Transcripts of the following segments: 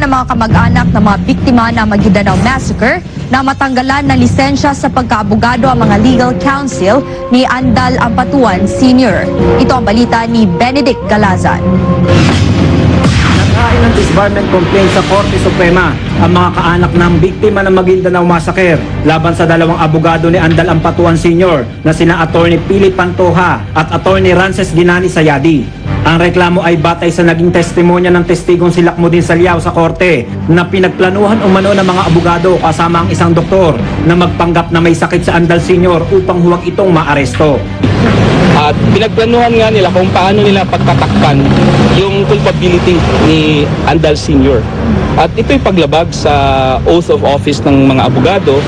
mga kamag-anak ng mga biktima ng Maguindanao Massacre na matanggalan ng lisensya sa pagkaabogado ang mga legal counsel ni Andal Ampatuan Sr. Ito ang balita ni Benedict Galazan. Naghain ng disbarment complaint sa Korte Suprema ang mga kaanak ng biktima ng Maguindanao Massacre laban sa dalawang abogado ni Andal Ampatuan Sr. na sina Attorney Philip Pantoja at Attorney Rances Ginani Sayadi. Ang reklamo ay batay sa naging testimonya ng testigong si Lakmudin Salyao sa korte na pinagplanuhan umano ng mga abogado kasama ang isang doktor na magpanggap na may sakit sa Andal Sr. upang huwag itong maaresto. At pinagplanuhan nga nila kung paano nila pagtatakpan yung culpability ni Andal Sr. At ito'y paglabag sa oath of office ng mga abogado.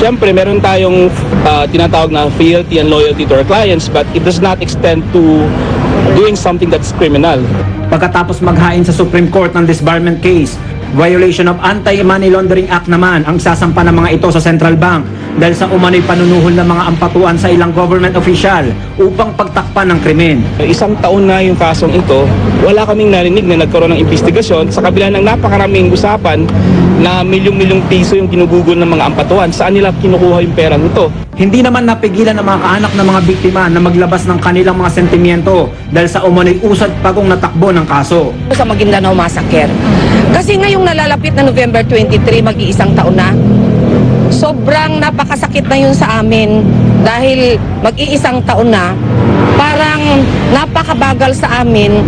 Siyempre, meron tayong ah, tinatawag na fealty and loyalty to our clients but it does not extend to doing something that's criminal. Pagkatapos maghain sa Supreme Court ng disbarment case, violation of Anti-Money Laundering Act naman ang sasampa ng mga ito sa Central Bank dahil sa umano'y panunuhol ng mga ampatuan sa ilang government official upang pagtakpan ng krimen. Isang taon na yung kasong ito, wala kaming narinig na nagkaroon ng investigasyon sa kabila ng napakaraming usapan na milyong-milyong piso yung ginugugol ng mga ampatuan. Saan nila kinukuha yung perang ito? Hindi naman napigilan ng mga kaanak ng mga biktima na maglabas ng kanilang mga sentimiento dahil sa umano'y usad pagong natakbo ng kaso. sa Maguindanao Massacre. Kasi ngayong nalalapit na November 23, mag-iisang taon na, sobrang napakasakit na yun sa amin dahil mag-iisang taon na, parang napakabagal sa amin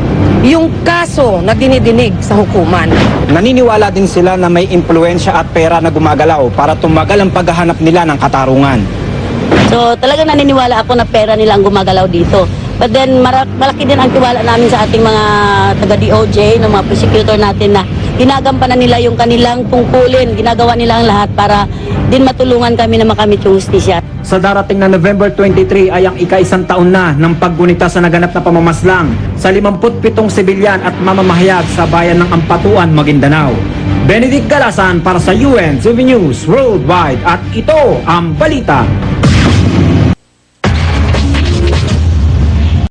yung kaso na dinidinig sa hukuman. Naniniwala din sila na may impluensya at pera na gumagalaw para tumagal ang paghahanap nila ng katarungan. So talagang naniniwala ako na pera nila ang gumagalaw dito. But then malaki din ang tiwala namin sa ating mga taga DOJ, ng mga prosecutor natin na ginagampanan nila yung kanilang tungkulin, ginagawa nila ang lahat para din matulungan kami na makamit yung justisya. Sa darating na November 23 ay ang ika-isang taon na ng paggunita sa naganap na pamamaslang sa 57 sibilyan at mamamahayag sa bayan ng Ampatuan, Maguindanao. Benedict Galasan para sa UN TV News Worldwide at ito ang balita